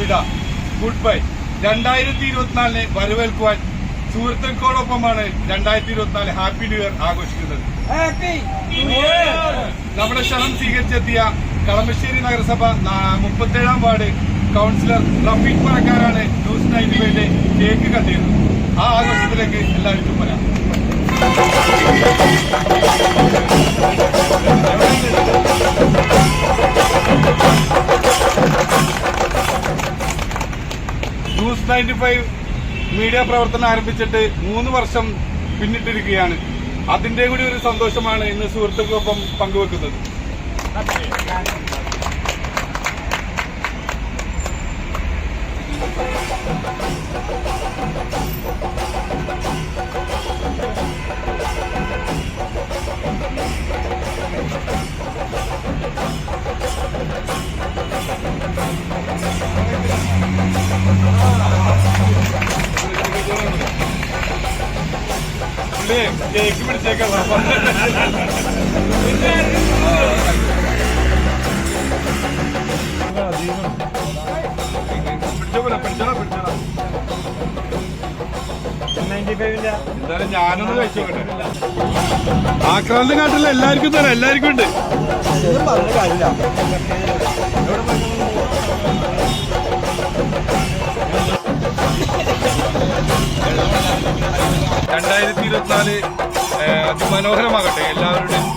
വിട good bye. രണ്ടായിരത്തി ഇരുപത്തിനാലിനെ വരവേൽക്കുവാൻ സുഹൃത്തുക്കളോടൊപ്പമാണ് രണ്ടായിരത്തി ഇരുപത്തിനാല് ഹാപ്പി ന്യൂ ഇയർ ആഘോഷിക്കുന്നത്. നമ്മുടെ ക്ഷണം സ്വീകരിച്ചെത്തിയ കളമശ്ശേരി നഗരസഭ മുപ്പത്തേഴാം വാർഡ് കൗൺസിലർ റഫീഖ് പറക്കാരാണ് ന്യൂസ് നയൻ ഫൈവിന്റെ കേക്ക് കട്ടിയത് ആ ആഘോഷത്തിലേക്ക് എല്ലാവർക്കും വരാം. ന്യൂസ് നയന്റി ഫൈവ് മീഡിയ പ്രവർത്തനം ആരംഭിച്ചിട്ട് മൂന്ന് വർഷം പിന്നിട്ടിരിക്കുകയാണ്. അതിന്റെ കൂടി ഒരു സന്തോഷമാണ് ഇന്ന് സുഹൃത്തുക്കൾക്കൊപ്പം പങ്കുവെക്കുന്നത്. കേക്ക് പിടിച്ചേക്കാം എന്തായാലും ഞാനൊന്ന് കഴിച്ചോട്ടെ ആക്രാന്തം കാട്ടില്ല എല്ലാവർക്കും തരാം എല്ലാവർക്കും ഉണ്ട്. പറഞ്ഞ കാര്യമില്ല. ഇരുപത്തിനാല് അതിമനോഹരമാകട്ടെ എല്ലാവരുടെയും